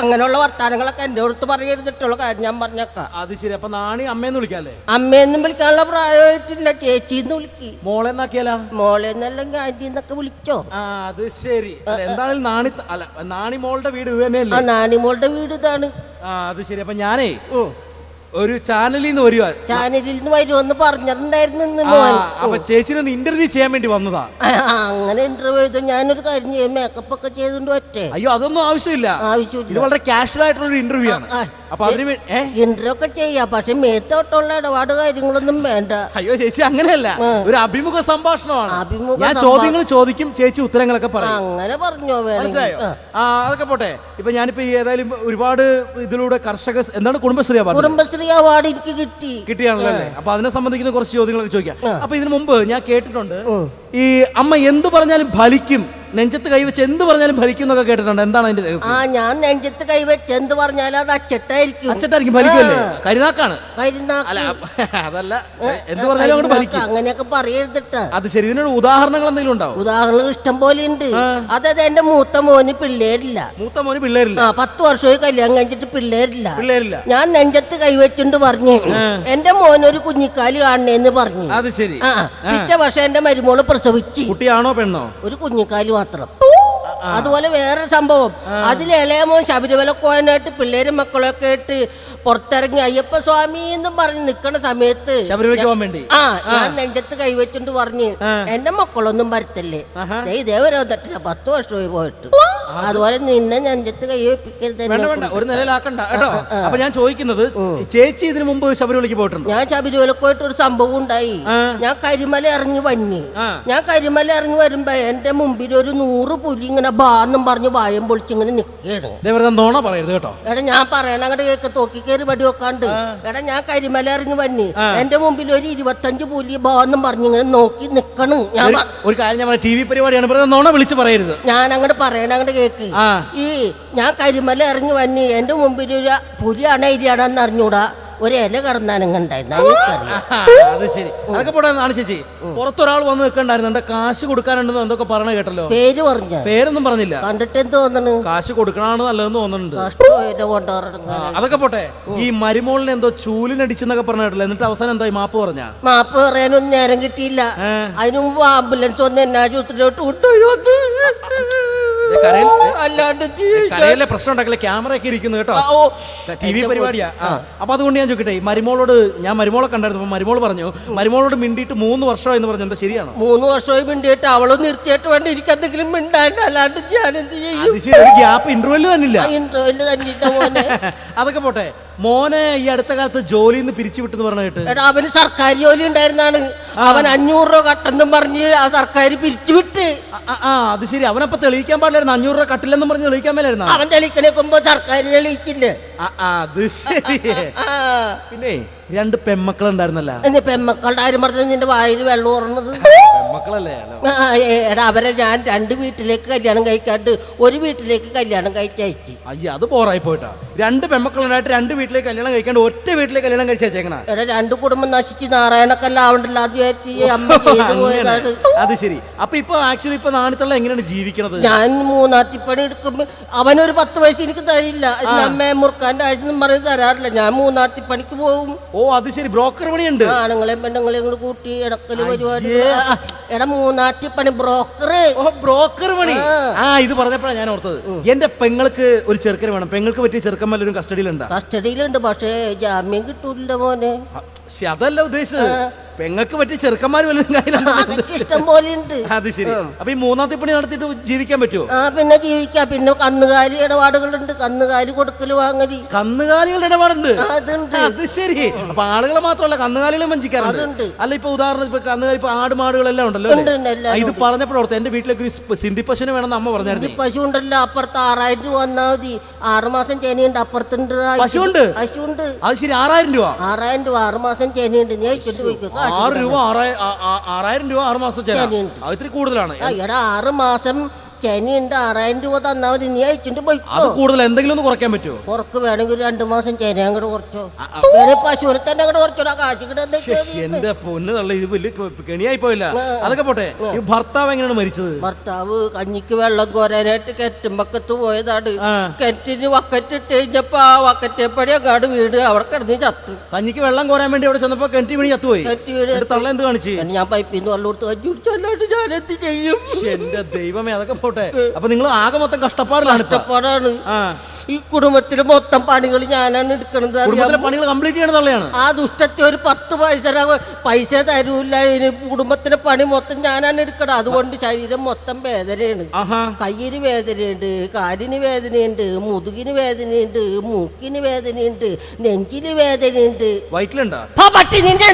അങ്ങനെയുള്ള വർത്താനങ്ങളൊക്കെ എന്റെ അടുത്ത് പറയരുതിട്ടുള്ള കാര്യം ഞാൻ പറഞ്ഞേക്കാം. അത് ശരി അപ്പൊ നാണി അമ്മയെന്ന് വിളിക്കാല്ലേ? അമ്മയെന്നും വിളിക്കാനുള്ള പ്രായമായിട്ടില്ല ചേച്ചിന്ന് വിളിക്കി. മോളെ എന്നാക്കിയാലാ? മോളെ എന്നല്ലെങ്കിൽ ആന്റി എന്നൊക്കെ വിളിച്ചോ. ആ അത് ശരി. എന്തായാലും നാണി അല്ല നാണി മോളുടെ വീട് ഇത് തന്നെയല്ലേ? നാണി മോളുടെ വീട് ഇതാണ്. ആ അത് ശരി അപ്പൊ ഞാനേ. ഒരു ചാനലിൽ നിന്ന് വരുവാ ചാനലിൽ നിന്ന് വരുമെന്ന് പറഞ്ഞിട്ടുണ്ടായിരുന്നു അപ്പൊ ചേച്ചിനൊന്ന് ഇന്റർവ്യൂ ചെയ്യാൻ വേണ്ടി വന്നതാ. അങ്ങനെ ഇന്റർവ്യൂ ചെയ്ത്. ഞാനൊരു കാര്യം ചെയ്യും. മേക്കപ്പ് ഒക്കെ ചെയ്തുകൊണ്ട് പറ്റേ അയ്യോ അതൊന്നും ആവശ്യമില്ല. ഇത് ആവശ്യമില്ല വളരെ കാഷ്വൽ ആയിട്ടുള്ള ഒരു ഇന്റർവ്യൂ ആണ്. അപ്പൊ അതിന് ഇന്റർവ്യൂ ഒക്കെ ചെയ്യാം. പക്ഷെ മേത്തോട്ടുള്ള ഇടപാട് കാര്യങ്ങളൊന്നും വേണ്ട. അയ്യോ ചേച്ചി അങ്ങനെയല്ല. ഒരു അഭിമുഖ സംഭാഷണമാണ്. അഭിമുഖ ഞാൻ ചോദ്യങ്ങൾ ചോദിക്കും ചേച്ചി ഉത്തരങ്ങളൊക്കെ പറയും. അങ്ങനെ പറഞ്ഞോ മനസ്സിലായോ? ആ. അതൊക്കെ പോട്ടെ. ഇപ്പൊ ഞാനിപ്പോ ഏതായാലും ഒരുപാട് ഇതിലൂടെ കർഷക എന്താണ് കുടുംബശ്രീ അവാർഡ് കുടുംബശ്രീ അവാർഡ് എനിക്ക് കിട്ടി. കിട്ടിയാണല്ലോ അല്ലേ? അപ്പൊ അതിനെ സംബന്ധിക്കുന്ന കുറച്ച് ചോദ്യങ്ങളൊക്കെ ചോദിക്കാം. അപ്പൊ ഇതിനു മുമ്പ് ഞാൻ കേട്ടിട്ടുണ്ട് ഈ അമ്മ എന്ത് പറഞ്ഞാലും ഫലിക്കും. നെഞ്ചത്ത് കൈവച്ച് എന്ത് പറഞ്ഞാലും ഭരിക്കും എന്നൊക്കെ കേട്ടിട്ടുണ്ട്. എന്താണ് അതിന്റെ രഹസ്യം? ആ ഞാൻ നെഞ്ചത്ത് കൈവച്ച് എന്ത് പറഞ്ഞാലും അത് അച്ചട്ടായിരിക്കും. അച്ചട്ടായിരിക്കും ഭരിക്കുമല്ലേ കരിനാക്കാണ്. കരുനാക്ക്. അല്ല അതല്ല. എന്ത് പറഞ്ഞാലും അങ്ങോട്ട് ഫലിക്കും. അങ്ങനെയൊക്കെ പറയരുതിട്ട് അത് ശരി ഇതിനൊരു ഉദാഹരണങ്ങൾ എന്തെങ്കിലും ഉണ്ടാവും ഉദാഹരണം ഇഷ്ടം പോലെ ഉണ്ട്. അതായത് എന്റെ മൂത്ത മോന് പിള്ളേരില്ല. മൂത്ത മോന് പിള്ളേരില്ല? ആ പത്ത് വർഷമായി കല്യാണം കഴിച്ചിട്ട് പിള്ളേരില്ല. പിള്ളേരില്ല. ഞാൻ നെഞ്ചത്ത് കൈവച്ചുകൊണ്ട് പറഞ്ഞു. എന്റെ മോനൊരു കുഞ്ഞിക്കാലി കാണണേന്ന് പറഞ്ഞു. അത് ശരി. ആ. പിറ്റേ വർഷം എന്റെ മരുമോൾ പ്രസവിച്ചു. കുട്ടിയാണോ പെണ്ണോ? ഒരു കുഞ്ഞിക്കാലി മാത്രം. അതുപോലെ വേറൊരു സംഭവം. അതിൽ ഇളയ മോൻ ശബരിമല കോയനായിട്ട് പിള്ളേരും മക്കളൊക്കെ ആയിട്ട് പുറത്തിറങ്ങി അയ്യപ്പ സ്വാമി എന്നും പറഞ്ഞ് നിക്കണ സമയത്ത് ആ ഞാൻ നെഞ്ചത്ത് കൈവച്ചുകൊണ്ട് പറഞ്ഞ് എന്റെ മക്കളൊന്നും വരത്തല്ലേ? ദേ ഇതേ വരെ വന്നിട്ടില്ല. പത്ത് വർഷമായി പോയിട്ട്. അതുപോലെ നിന്നെ നെഞ്ചത്ത് കൈവപ്പിക്കരുത് വേണ്ട വേണ്ട. ഒരു നിലയിലാക്കണ്ട. കേട്ടോ? അപ്പൊ ഞാൻ ചോദിക്കുന്നത് ചേച്ചി ഇതിനു മുമ്പ് ശബരിമലയ്ക്ക് പോയിട്ടുണ്ട്? ഞാൻ ശബരിമലക്ക് പോയിട്ട് ഒരു സംഭവം ഉണ്ടായി. ഞാൻ കരിമല ഇറങ്ങി വന്നി. ഞാൻ കരിമല ഇറങ്ങി വരുമ്പോ എന്റെ മുമ്പിൽ ഒരു നൂറ് പുലി ഇങ്ങനെ ബാന്നും പറഞ്ഞു വായം പൊളിച്ച് ഇങ്ങനെ നിൽക്കുകയാണ് ദേ നോണ പറയരുത് കേട്ടോ. എടാ ഞാൻ പറയണ അങ്ങോട്ട് കേക്ക് തോക്കി കയറി വടി വെക്കാണ്ട്. എടാ ഞാൻ കരിമല ഇറങ്ങി വന്നി. എന്റെ മുമ്പിൽ ഒരു ഇരുപത്തഞ്ച് പുലി ബാന്നും പറഞ്ഞു ഇങ്ങനെ നോക്കി നിക്കണ്. ഞാൻ ഒരു- കാര്യം ഞാൻ ടി വി പരിപാടിയാണ് നോണ വിളിച്ച് പറയരുത്. ഞാൻ അങ്ങോട്ട് പറയണ അങ്ങോട്ട് കേക്ക്. ഈ ഞാൻ കരിമല ഇറങ്ങി വന്നി എന്റെ മുമ്പിൽ ഒരു പുലിയാണോ ഇരിയാണെന്ന് അറിഞ്ഞൂടാ? ഒരു ഇല കടന്നാനങ്ങണ്ടായിരുന്നു. അത് ശരി. അതൊക്കെ ചേച്ചി. പുറത്തൊരാൾ വന്ന് നിൽക്കണ്ടായിരുന്നു. എന്താ കാശ് കൊടുക്കാനുണ്ടെന്ന് എന്തൊക്കെ പറഞ്ഞ കേട്ടല്ലോ? പേര് പറഞ്ഞു പേരൊന്നും പറഞ്ഞില്ല. കണ്ടിട്ട് എന്ത് തോന്നുന്നു കാശ് കൊടുക്കണാണ് നല്ലതെന്ന് തോന്നുന്നുണ്ട് അതൊക്കെ പോട്ടെ. ഈ മരുമോളിനെ എന്തോ ചൂലിനടിച്ചെന്നൊക്കെ പറഞ്ഞ കേട്ടല്ലോ? എന്നിട്ട് അവസാനം എന്തായി? മാപ്പ് പറഞ്ഞ? മാപ്പ് പറയാനൊന്നും നേരം കിട്ടിയില്ല. അതിനു മുമ്പ് ആംബുലൻസ് വന്ന് എന്നാ ചൂത്തിലോട്ട് വന്ന്. അല്ലാണ്ട് കരയിലെ പ്രശ്നം ഉണ്ടാക്കില്ല? ക്യാമറയൊക്കെ ഇരിക്കുന്നു കേട്ടോ. ടി വി പരിപാടിയാ. അപ്പൊ അതുകൊണ്ട് ഞാൻ ചോദിക്കട്ടെ മരുമോളോട് ഞാൻ മരുമോളെ കണ്ടായിരുന്നു മരുമോൾ പറഞ്ഞു മരുമോളോട് മിണ്ടിയിട്ട് മൂന്ന് വർഷം എന്ന് പറഞ്ഞു എന്താ ശരിയാണോ? മൂന്ന് വർഷമായി മിണ്ടിയിട്ട് അവൾ നിർത്തിയിട്ട് വേണ്ട എനിക്ക് എന്തെങ്കിലും മിണ്ടാൻ അല്ലാണ്ട് ഞാൻ എന്ത് ചെയ്യും? ഗ്യാപ്പ് ഇന്റർവെൽ തന്നെ ഇല്ല ഇന്റർവെൽ തന്നെ അതൊക്കെ പോട്ടെ. മോനെ ഈ അടുത്ത കാലത്ത് ജോലിയിൽ നിന്ന് പിരിച്ചു വിട്ടെന്ന് പറഞ്ഞ കേട്ട് എടാ അവന് സർക്കാർ ജോലി ഉണ്ടായിരുന്നാണ്. അവൻ അഞ്ഞൂറ് രൂപ കട്ടെന്നും പറഞ്ഞ് ആ സർക്കാർ പിരിച്ചുവിട്ട്. ആ, അത് ശരി. അവനപ്പൊ തെളിയിക്കാൻ പാടില്ലായിരുന്നു. അഞ്ഞൂറ് രൂപ കട്ടില്ലെന്നും പറഞ്ഞ് തെളിയിക്കാൻ മേലായിരുന്നു? അവൻ തെളിക്കണേക്കുമ്പോ സർക്കാർ തെളിയിച്ചില്ലേ? അത് ശരി. പിന്നെ രണ്ട് പെമ്മക്കളുണ്ടായിരുന്നല്ല. എന്റെ പെമ്മക്കളുടെ ആരും പറഞ്ഞു നിന്റെ വായിൽ വെള്ളം ഉറന്നത് പെമ്മക്കളല്ലേ എടാ അവരെ ഞാൻ രണ്ട് വീട്ടിലേക്ക് കല്യാണം കഴിക്കാണ്ട് ഒരു വീട്ടിലേക്ക് കല്യാണം കഴിച്ചയച്ചു അയ്യോ അത് പോറായി പോയിട്ടാ. രണ്ട് പെമ്മക്കളുണ്ടായിട്ട് രണ്ട് വീട്ടിലേക്ക് കല്യാണം കഴിക്കാണ്ട് ഒറ്റ വീട്ടിലേക്ക് കല്യാണം കഴിച്ചേക്കണ എടാ രണ്ട് കുടുംബം നശിച്ച് നാരായണക്കല്ല ആവണ്ടല്ല അത് വിചാരിച്ച് അമ്മ ചെയ്തു പോയതാണ്. അത് ശരി. അപ്പൊ ഇപ്പൊ ആക്ച്വലി ഇപ്പൊ നാണിത്തള്ള എങ്ങനെയാണ് ജീവിക്കണത്? ഞാൻ മൂന്നാത്തിപ്പണി എടുക്കുമ്പോ അവനൊരു പത്ത് വയസ്സ് എനിക്ക് തരില്ല. അമ്മയെ മുറുക്കാന്റെ ആഴ്ച പറഞ്ഞ് തരാറില്ല. ഞാൻ മൂന്നാത്തിപ്പണിക്ക് പോകും. ഓ അത് ശരി. ബ്രോക്കർ പണിയുണ്ട്. ആണുങ്ങളെയും പെണ്ണുങ്ങളെയും കൂടി കൂട്ടി ഇടക്കൽ പരിപാടി ആ, മൂന്നാറ്റി പണി ബ്രോക്കർ. ഓ ബ്രോക്കർ പണി. ആ. ഇത് പറഞ്ഞപ്പോഴാണ് ഞാൻ ഓർത്തത്. എന്റെ പെങ്ങൾക്ക് ഒരു ചെറുക്കൻ വേണം. പെങ്ങൾക്ക് പറ്റിയ ചെറുക്കൻ വല്ലൊരു കസ്റ്റഡിയിലുണ്ടാ. കസ്റ്റഡിയിലുണ്ട് പക്ഷേ ജാമ്യം കിട്ടൂല മോനെ. പക്ഷെ അതല്ല ഉദ്ദേശിച്ചത്. പെങ്ങൾക്ക് പറ്റിയ ചെറുക്കന്മാർ വല്ലതും കയ്യിലുണ്ടോ അതൊക്കെ ഇഷ്ടം പോലെ ഉണ്ട്. അത് ശരി. അപ്പൊ ഈ മൂന്നാമത്തെ പണി നടത്തിയിട്ട് ജീവിക്കാൻ പറ്റുമോ ആ പിന്നെ ജീവിക്കാം. പിന്നെ കന്നുകാലി ഇടപാടുകളുണ്ട്. കന്നുകാലി കൊടുക്കൽ വാങ്ങൽ. കന്നുകാലികളുടെ ഇടപാടുണ്ട്? അതുണ്ട്. അത് ശരി. അപ്പൊ ആളുകളെ മാത്രമല്ല കന്നുകാലികളെ വഞ്ചിക്കാറുണ്ട്. അതുണ്ട്. അല്ല ഇപ്പൊ ഉദാഹരണം ഇപ്പൊ കന്നുകാലി ഇപ്പൊ ആട് മാടുകളെല്ലാം ഉണ്ടല്ലോ ഉണ്ട്, അല്ലേ? ഉണ്ട്, എല്ലാം ആ, ഇത് പറഞ്ഞപ്പോഴത്തെ എന്റെ വീട്ടിലേക്ക് ഒരു സിന്ധി പശുവിനെ വേണമെന്ന് അമ്മ ഈ പറഞ്ഞായിരുന്നു പശു ഉണ്ടല്ലോ. അപ്പുറത്ത് ആറായിരം രൂപ വന്നാൽ മതി. ആറുമാസം ചേനയുണ്ട്. അപ്പുറത്തുണ്ട്. പശുവുണ്ട്? ഉണ്ട് അത് ശരി ആറായിരം രൂപ? ആറായിരം രൂപ. ആറുമാസം ചേനയുണ്ട്. ഞാൻ അയച്ചിട്ട് പോയിക്കോ. ആറ് രൂപ ആറായിരം രൂപ ആറ് മാസം ചേരാം ശരിയുണ്ട്. അത് ഇത്തിരി കൂടുതലാണ് എടാ ആറ് മാസം ചെനിയുണ്ട് ആറായിരം രൂപ തന്നാ മതി. നീ അയച്ചിട്ട് അത് പോയിക്കോ കൂടുതൽ എന്തെങ്കിലും ഒന്ന് കുറയ്ക്കാൻ പറ്റുമോ കുറക്ക് വേണമെങ്കിൽ രണ്ടു മാസം ചെന അങ്ങോട്ട് കുറച്ചോ. വേണേ പശുവിനെ തന്നെ അങ്ങോട്ട് കുറച്ചോ. കാശ് കിട്ടുന്ന ശ്ശെ, എന്റെ പൊന്ന് തള്ള ഇത് വലിയ ക- കെണിയായി പോയില്ല. അതൊക്കെ പോട്ടെ. ഈ ഭർത്താവ് എങ്ങനെയാണ് മരിച്ചത്? ഭർത്താവ് കഞ്ഞിക്ക് വെള്ളം കോരാനായിട്ട് കെറ്റുമ്പക്കത്ത് പോയതാണ്. കെറ്റിന് വക്കറ്റ് ഇട്ട് കഴിഞ്ഞപ്പോ ആ വക്കറ്റേപ്പടി അങ്ങാട് വീട് അവിടെ കിടന്ന് ചത്ത്. കഞ്ഞിക്ക് വെള്ളം കോരാൻ വേണ്ടി അവിടെ ചെന്നപ്പോ കെറ്റി വീണി ചത്തുപോയി തള്ള എന്ത് കാണിച്ചു? ഞാൻ പൈപ്പിന്ന് വെള്ളം കൊടുത്ത് കഞ്ഞി കുടിച്ചല്ലാണ്ട് ഞാൻ എന്ത് ചെയ്യും? എന്റെ ദൈവമേ അതൊക്കെ പോട്ടെ അപ്പൊ നിങ്ങൾ ആകെ മൊത്തം കഷ്ടപ്പാടാണ്. കഷ്ടപ്പാടാണ് ഈ കുടുംബത്തിലെ മൊത്തം പണികൾ ഞാനാണ് എടുക്കണത്? കുടുംബത്തിലെ പണികൾ കംപ്ലീറ്റ് ചെയ്യണ തള്ളയാണ്. ആ ദുഷ്ടത്തെ ഒരു പത്ത് പൈസ പൈസ തരൂല്ല കുടുംബത്തിന്റെ കുടുംബത്തിലെ പണി മൊത്തം ഞാനാണ് എടുക്കണം അതുകൊണ്ട് ശരീരം മൊത്തം വേദനയാണ്. കയ്യിന് വേദനയുണ്ട് കാലിന് വേദനയുണ്ട് മുതുകിന് വേദനയുണ്ട് മൂക്കിന് വേദനയുണ്ട് നെഞ്ചിന് വേദനയുണ്ട്. വയറ്റിലുണ്ടോ? പട്ടി നിന്റെ.